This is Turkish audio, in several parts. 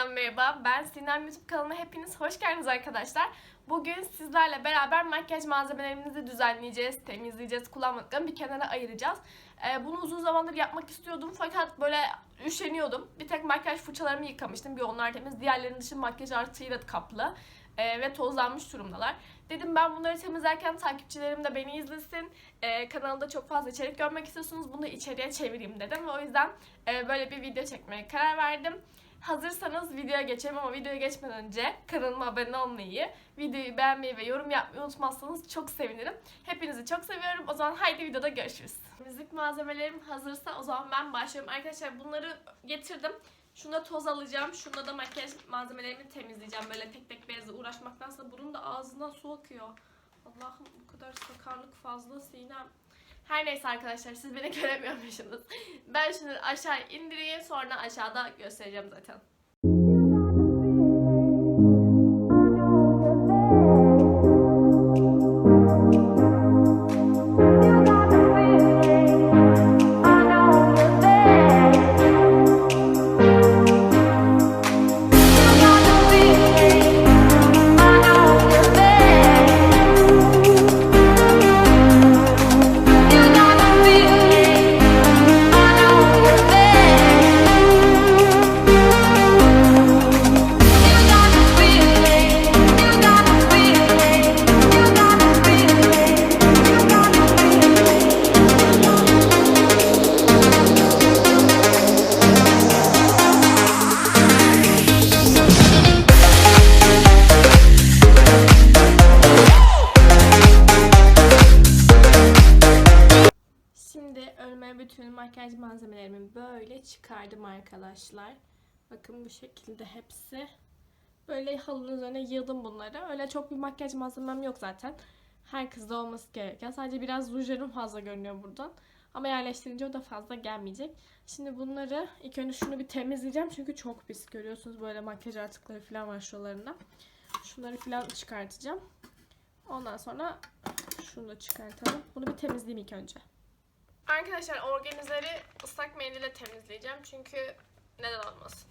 yeniden merhaba. Ben Sinem YouTube kanalıma hepiniz hoş geldiniz arkadaşlar. Bugün sizlerle beraber makyaj malzemelerimizi düzenleyeceğiz, temizleyeceğiz, kullanmadıklarını bir kenara ayıracağız. Ee, bunu uzun zamandır yapmak istiyordum fakat böyle üşeniyordum. Bir tek makyaj fırçalarımı yıkamıştım. Bir onlar temiz. Diğerlerinin dışı makyaj artıyla kaplı. Ee, ve tozlanmış durumdalar. Dedim ben bunları temizlerken takipçilerim de beni izlesin. Ee, kanalda çok fazla içerik görmek istiyorsunuz. Bunu içeriye çevireyim dedim. Ve o yüzden e, böyle bir video çekmeye karar verdim. Hazırsanız videoya geçelim ama videoya geçmeden önce kanalıma abone olmayı, videoyu beğenmeyi ve yorum yapmayı unutmazsanız çok sevinirim. Hepinizi çok seviyorum. O zaman haydi videoda görüşürüz. Müzik malzemelerim hazırsa o zaman ben başlıyorum. Arkadaşlar bunları getirdim. Şunda toz alacağım. Şunda da makyaj malzemelerimi temizleyeceğim. Böyle tek tek beyazla uğraşmaktansa bunun da ağzından su akıyor. Allah'ım bu kadar sakarlık fazla Sinem. Her neyse arkadaşlar siz beni göremiyormuşsunuz. Ben şimdi aşağı indireyim sonra aşağıda göstereceğim zaten. Çıkardım arkadaşlar. Bakın bu şekilde hepsi. Böyle halının üzerine yığdım bunları. Öyle çok bir makyaj malzemem yok zaten. Her kızda olması gereken. Sadece biraz rujlarım fazla görünüyor buradan. Ama yerleştirince o da fazla gelmeyecek. Şimdi bunları ilk önce şunu bir temizleyeceğim. Çünkü çok pis görüyorsunuz. Böyle makyaj artıkları falan var şuralarında. Şunları falan çıkartacağım. Ondan sonra şunu da çıkartalım. Bunu bir temizleyeyim ilk önce. Arkadaşlar organizeri ıslak mendille temizleyeceğim çünkü neden olmasın.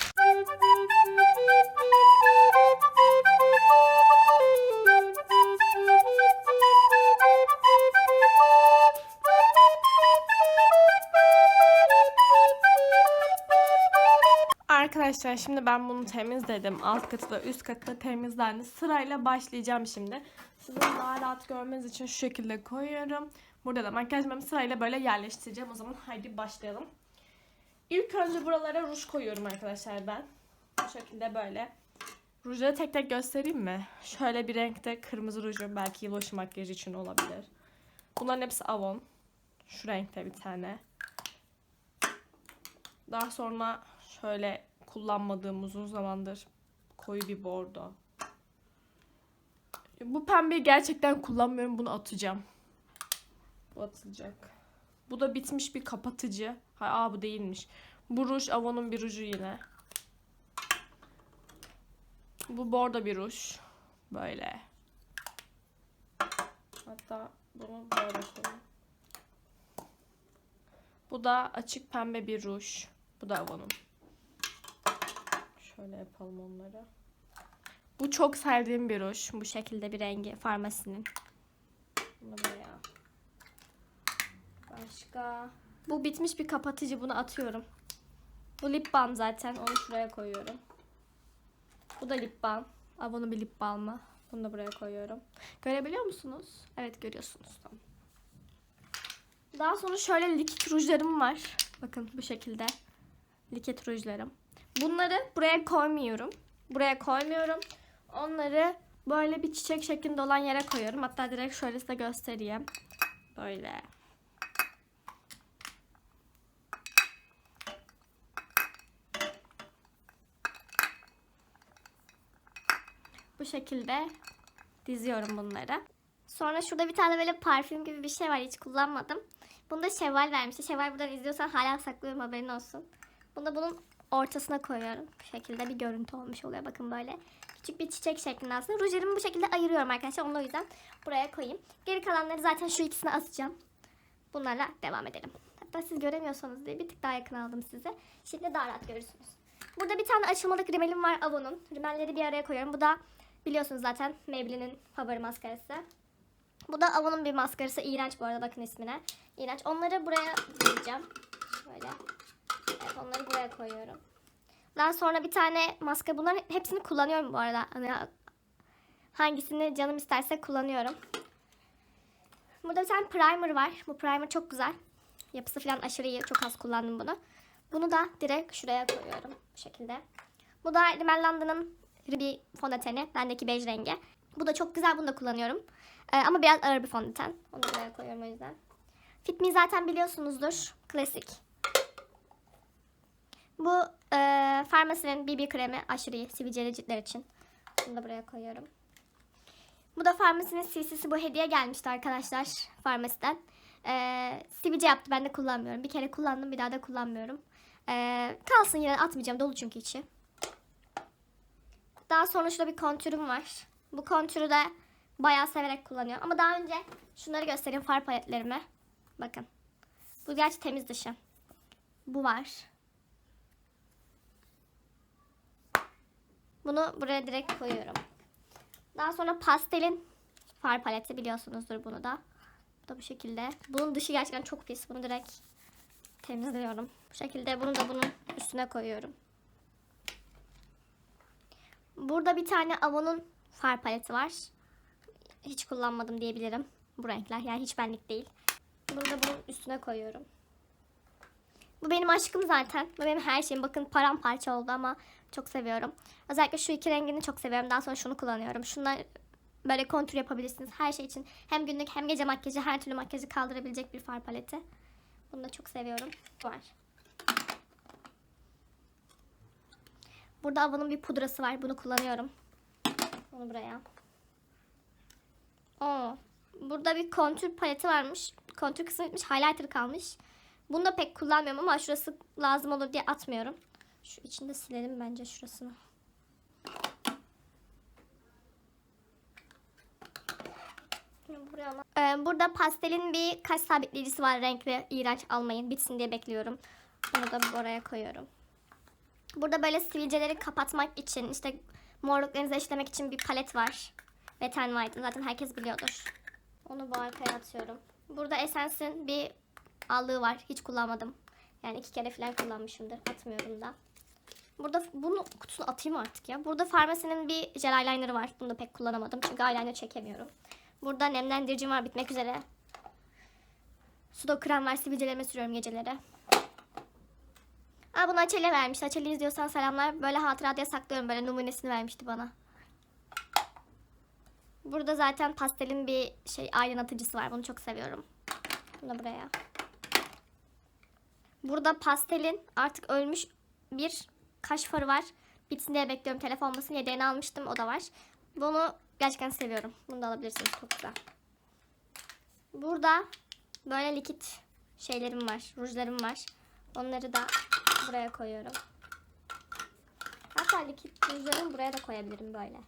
Arkadaşlar şimdi ben bunu temizledim. Alt katı da üst katı da temizlendi. Sırayla başlayacağım şimdi. Sizin daha rahat görmeniz için şu şekilde koyuyorum. Burada da makyaj malzememi sırayla böyle yerleştireceğim. O zaman haydi başlayalım. İlk önce buralara ruj koyuyorum arkadaşlar ben. Bu şekilde böyle. Rujları tek tek göstereyim mi? Şöyle bir renkte kırmızı rujum belki yılbaşı makyajı için olabilir. Bunların hepsi Avon. Şu renkte bir tane. Daha sonra şöyle kullanmadığım uzun zamandır koyu bir bordo. Bu pembeyi gerçekten kullanmıyorum. Bunu atacağım. Atılacak. Bu da bitmiş bir kapatıcı. Ha, aa bu değilmiş. Bu ruj Avon'un bir ruju yine. Bu bordo bir ruj. Böyle. Hatta bunu böyle koyayım. Bu da açık pembe bir ruj. Bu da Avon'un. Şöyle yapalım onları. Bu çok sevdiğim bir ruj. Bu şekilde bir rengi farmasinin. Bunu buraya. Başka. Bu bitmiş bir kapatıcı bunu atıyorum. Bu lip balm zaten onu şuraya koyuyorum. Bu da lip balm. Avon'un bir lip balmı. Bunu da buraya koyuyorum. Görebiliyor musunuz? Evet görüyorsunuz. Tamam. Daha sonra şöyle likit rujlarım var. Bakın bu şekilde. Likit rujlarım. Bunları buraya koymuyorum. Buraya koymuyorum. Onları böyle bir çiçek şeklinde olan yere koyuyorum. Hatta direkt şöyle size göstereyim. Böyle. Bu şekilde diziyorum bunları. Sonra şurada bir tane böyle parfüm gibi bir şey var. Hiç kullanmadım. Bunu da Şevval vermişti. Şevval buradan izliyorsan hala saklıyorum haberin olsun. Bunu da bunun ortasına koyuyorum. Bu şekilde bir görüntü olmuş oluyor. Bakın böyle. Küçük bir çiçek şeklinde aslında. Rujlarımı bu şekilde ayırıyorum arkadaşlar. Onu o yüzden buraya koyayım. Geri kalanları zaten şu ikisine asacağım. Bunlarla devam edelim. Hatta siz göremiyorsanız diye bir tık daha yakın aldım size. Şimdi daha rahat görürsünüz. Burada bir tane açılmalık rimelim var Avon'un. Rimelleri bir araya koyuyorum. Bu da biliyorsunuz zaten Maybelline'in favori maskarası. Bu da Avon'un bir maskarası. İğrenç bu arada bakın ismine. İğrenç. Onları buraya koyacağım. Şöyle. Evet onları buraya koyuyorum. Daha sonra bir tane maskara. Bunların hepsini kullanıyorum bu arada. Hani hangisini canım isterse kullanıyorum. Burada bir tane primer var. Bu primer çok güzel. Yapısı falan aşırı iyi. Çok az kullandım bunu. Bunu da direkt şuraya koyuyorum. Bu şekilde. Bu da Rimmel London'ın bir fondöteni. Bendeki bej rengi. Bu da çok güzel. Bunu da kullanıyorum. Ee, ama biraz ağır bir fondöten. Onu buraya koyuyorum o yüzden. Fit Me zaten biliyorsunuzdur. Klasik. Bu e, Farmacy'nin BB kremi aşırı iyi. Sivilceli ciltler için. Bunu da buraya koyuyorum. Bu da Farmacy'nin CC'si bu hediye gelmişti arkadaşlar Farmacy'den. Ee, sivilce yaptı ben de kullanmıyorum. Bir kere kullandım bir daha da kullanmıyorum. Ee, kalsın yine atmayacağım dolu çünkü içi. Sonra şurada bir kontürüm var. Bu kontürü de bayağı severek kullanıyorum. Ama daha önce şunları göstereyim far paletlerimi. Bakın. Bu gerçi temiz dışı. Bu var. Bunu buraya direkt koyuyorum. Daha sonra pastelin far paleti biliyorsunuzdur bunu da. Bu da bu şekilde. Bunun dışı gerçekten çok pis. Bunu direkt temizliyorum. Bu şekilde bunu da bunun üstüne koyuyorum. Burada bir tane Avon'un far paleti var. Hiç kullanmadım diyebilirim. Bu renkler yani hiç benlik değil. Bunu da bunun üstüne koyuyorum. Bu benim aşkım zaten. Bu benim her şeyim. Bakın paramparça oldu ama çok seviyorum. Özellikle şu iki rengini çok seviyorum. Daha sonra şunu kullanıyorum. Şunlar böyle kontür yapabilirsiniz. Her şey için hem günlük hem gece makyajı her türlü makyajı kaldırabilecek bir far paleti. Bunu da çok seviyorum. Var. Burada Avon'un bir pudrası var. Bunu kullanıyorum. Bunu buraya. Oo. Burada bir kontür paleti varmış. Kontür kısmı bitmiş. Highlighter kalmış. Bunu da pek kullanmıyorum ama şurası lazım olur diye atmıyorum. Şu içinde silelim bence şurasını. Buraya Ee, burada pastelin bir kaş sabitleyicisi var renkli. iğrenç almayın. Bitsin diye bekliyorum. Bunu da oraya koyuyorum. Burada böyle sivilceleri kapatmak için işte morluklarınızı eşlemek için bir palet var. Wet n zaten herkes biliyordur. Onu bu arkaya atıyorum. Burada Essence'in bir allığı var. Hiç kullanmadım. Yani iki kere falan kullanmışımdır. Atmıyorum da. Burada bunu kutusuna atayım artık ya. Burada Farmacy'nin bir gel eyeliner'ı var. Bunu da pek kullanamadım. Çünkü eyeliner çekemiyorum. Burada nemlendiricim var bitmek üzere. Sudo krem var. Sivilcelerime sürüyorum geceleri. Aa bunu Açel'e vermişti. Açel'i izliyorsan selamlar. Böyle hatıra diye saklıyorum. Böyle numunesini vermişti bana. Burada zaten pastelin bir şey aydınlatıcısı var. Bunu çok seviyorum. Bunu buraya. Burada pastelin artık ölmüş bir kaş farı var. Bitsin diye bekliyorum. Telef olmasın. Yedeğini almıştım. O da var. Bunu gerçekten seviyorum. Bunu da alabilirsiniz. Çok güzel. Burada böyle likit şeylerim var. Rujlarım var. Onları da buraya koyuyorum. Hatta likit rujlarımı buraya da koyabilirim böyle.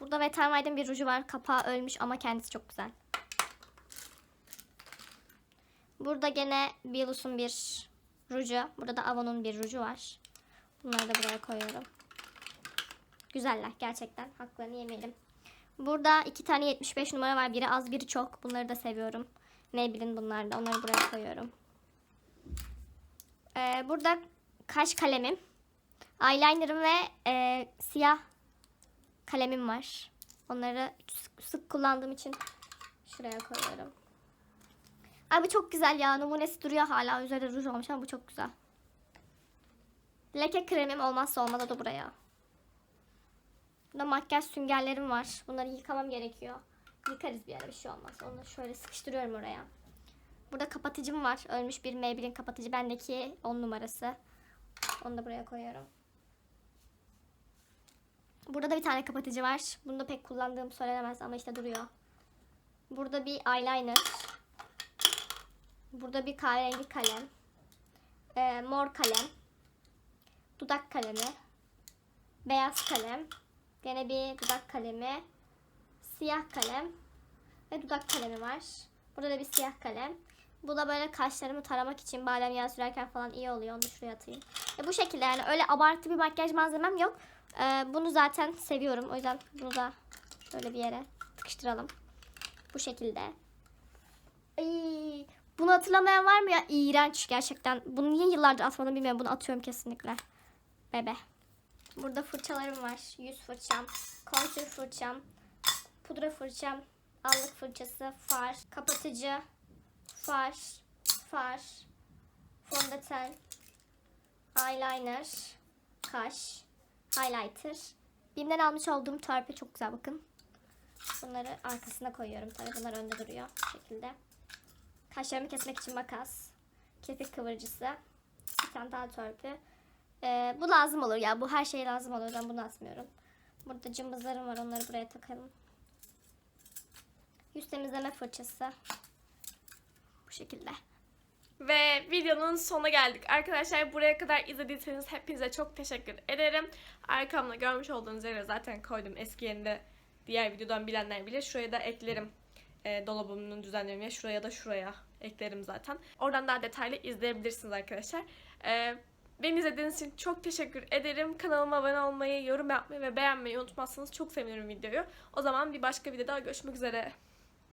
Burada Wet n Wild'in bir ruju var. Kapağı ölmüş ama kendisi çok güzel. Burada gene Bielus'un bir ruju. Burada da Avon'un bir ruju var. Bunları da buraya koyuyorum. Güzeller gerçekten. Haklarını yemeyelim. Burada iki tane 75 numara var. Biri az biri çok. Bunları da seviyorum. Maybelline bunlar da. Onları buraya koyuyorum. Ee, burada kaş kalemim. Eyelinerım ve e, siyah kalemim var. Onları sık, kullandığım için şuraya koyuyorum. Abi çok güzel ya. Numunesi duruyor hala. Üzerinde ruj olmuş ama bu çok güzel. Leke kremim olmazsa olmaz o da buraya. Burada makyaj süngerlerim var. Bunları yıkamam gerekiyor. Yıkarız bir ara bir şey olmaz. Onu şöyle sıkıştırıyorum oraya. Burada kapatıcım var. Ölmüş bir Maybelline kapatıcı. Bendeki 10 numarası. Onu da buraya koyuyorum. Burada da bir tane kapatıcı var. Bunu da pek kullandığım söylenemez ama işte duruyor. Burada bir eyeliner. Burada bir kahverengi kalem. Ee, mor kalem. Dudak kalemi. Beyaz kalem. Gene bir dudak kalemi. Siyah kalem. Ve dudak kalemi var. Burada da bir siyah kalem. Bu da böyle kaşlarımı taramak için badem yağı sürerken falan iyi oluyor. Onu şuraya atayım. E bu şekilde yani öyle abartı bir makyaj malzemem yok. Ee, bunu zaten seviyorum. O yüzden bunu da şöyle bir yere tıkıştıralım. Bu şekilde. Ay, bunu hatırlamayan var mı ya? İğrenç gerçekten. Bunu niye yıllardır atmadım bilmiyorum. Bunu atıyorum kesinlikle. Bebe. Burada fırçalarım var. Yüz fırçam, kontür fırçam, pudra fırçam, allık fırçası, far, kapatıcı, far, far, fondöten, eyeliner, kaş, highlighter. Bim'den almış olduğum törpü çok güzel bakın. Bunları arkasına koyuyorum tabii bunlar önde duruyor bu şekilde. Kaşlarımı kesmek için makas, kirpik kıvırıcısı, bir tane daha törpü. Ee, bu lazım olur ya bu her şey lazım olur ben bunu atmıyorum. Burada cımbızlarım var onları buraya takalım. Yüz temizleme fırçası. Şekilde. Ve videonun sonuna geldik. Arkadaşlar buraya kadar izlediyseniz hepinize çok teşekkür ederim. Arkamda görmüş olduğunuz yere zaten koydum. Eski yerinde diğer videodan bilenler bilir. Şuraya da eklerim. E, dolabımın düzenlemeye şuraya da şuraya eklerim zaten. Oradan daha detaylı izleyebilirsiniz arkadaşlar. E, beni izlediğiniz için çok teşekkür ederim. Kanalıma abone olmayı, yorum yapmayı ve beğenmeyi unutmazsanız çok sevinirim videoyu. O zaman bir başka videoda görüşmek üzere.